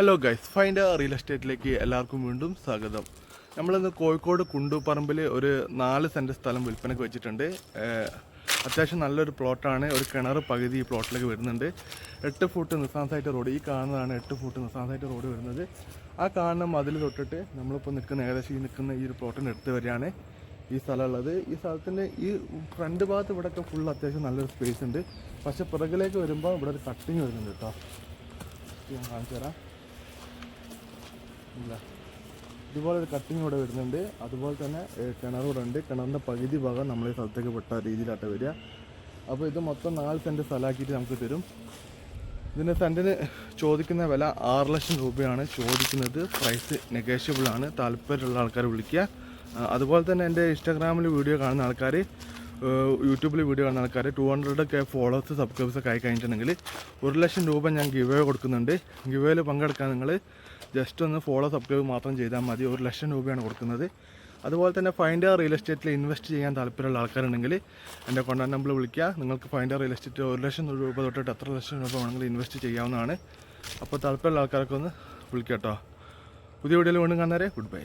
Hello guys find real എസ്റ്റേറ്റിലേക്ക് എല്ലാവർക്കും വീണ്ടും സ്വാഗതം. നമ്മളിന്ന് കോഴിക്കോട് കുണ്ടുപറമ്പിൽ ഒരു നാല് സെന്റ് സ്ഥലം വിൽപ്പനയ്ക്ക് വെച്ചിട്ടുണ്ട്. അത്യാവശ്യം നല്ലൊരു പ്ലോട്ടാണ്. ഒരു കിണർ പകുതി ഈ പ്ലോട്ടിലേക്ക് വരുന്നുണ്ട്. എട്ട് ഫുട്ട് നിസാൻസായിട്ട് റോഡ്. ഈ കാണുന്നതാണ് എട്ട് ഫുട്ട് നിസാൻസായിട്ട് റോഡ് വരുന്നത്. ആ കാണുന്ന മതിൽ തൊട്ടിട്ട് നമ്മളിപ്പോൾ നിൽക്കുന്ന ഏകദേശം ഈ നിൽക്കുന്ന ഈ ഒരു പ്ലോട്ടിന്റെ അടുത്ത് വരെയാണ് ഈ സ്ഥലമുള്ളത് ഈ സ്ഥലത്തിന്റെ ഈ ഫ്രണ്ട് ഭാഗത്ത് ഇവിടെയൊക്കെ ഫുൾ അത്യാവശ്യം നല്ലൊരു സ്പേസ് ഉണ്ട്. പക്ഷേ പിറകിലേക്ക് വരുമ്പോൾ ഇവിടെ ഒരു കട്ടിങ് വരുന്നുണ്ട് കേട്ടോ. ഞാൻ കാണിച്ചു തരാം ഇല്ല ഇതുപോലെ ഒരു കട്ടിങ് ഇവിടെ വരുന്നുണ്ട്. അതുപോലെ തന്നെ കിണർ ഇവിടെ ഉണ്ട്. കിണറിന്റെ പകുതി ഭാഗം നമ്മൾ ഈ സ്ഥലത്തേക്ക് പെട്ട രീതിയിലാട്ട് വരിക. അപ്പോൾ ഇത് മൊത്തം നാല് സെന്റ് സ്ഥലമാക്കിയിട്ട് നമുക്ക് തരും. ഇതിന്റെ സെന്റിന് ചോദിക്കുന്ന വില ആറ് ലക്ഷം രൂപയാണ്. ചോദിക്കുന്നത് പ്രൈസ് നെഗോഷ്യബിൾ ആണ്. താല്പര്യമുള്ള ആൾക്കാർ വിളിക്കുക. അതുപോലെ തന്നെ എന്റെ ഇൻസ്റ്റാഗ്രാമിൽ വീഡിയോ കാണുന്ന ആൾക്കാർ യൂട്യൂബിൽ വീഡിയോ കാണുന്ന ആൾക്കാർ ടു ഹൺഡ്രഡ് ഒക്കെ ഫോളോവേഴ്സ് സബ്സ്ക്രൈബേഴ്സ് ഒക്കെ ആയി കഴിഞ്ഞിട്ടുണ്ടെങ്കിൽ ഒരു ലക്ഷം രൂപ ഞാൻ ഗിവ് കൊടുക്കുന്നുണ്ട്. ഗിവേയിൽ പങ്കെടുക്കാൻ നിങ്ങൾ ജസ്റ്റ് ഒന്ന് ഫോളോ സബ്സ്ക്രൈബ് മാത്രം ചെയ്താൽ മതി. ഒരു ലക്ഷം രൂപയാണ് കൊടുക്കുന്നത്. അതുപോലെ തന്നെ ഫൈൻഡ് റിയൽ എസ്റ്റേറ്റിൽ ഇൻവെസ്റ്റ് ചെയ്യാൻ താല്പര്യമുള്ള ആൾക്കാരുണ്ടെങ്കിൽ എന്റെ കോൺടാക്ട് നമ്പർ വിളിക്കുക. നിങ്ങൾക്ക് ഫൈൻഡ് റിയൽ എസ്റ്റേറ്റ് ഒരു ലക്ഷം രൂപ തൊട്ടിട്ട് എത്ര ലക്ഷം രൂപ വേണമെങ്കിൽ ഇൻവെസ്റ്റ് ചെയ്യാവുന്നതാണ്. അപ്പോൾ താല്പര്യമുള്ള ആൾക്കാരൊക്കെ ഒന്ന് വിളിക്കാം കേട്ടോ. പുതിയ വീഡിയോയിൽ വീണ്ടും കാണാറേ ഗുഡ് ബൈ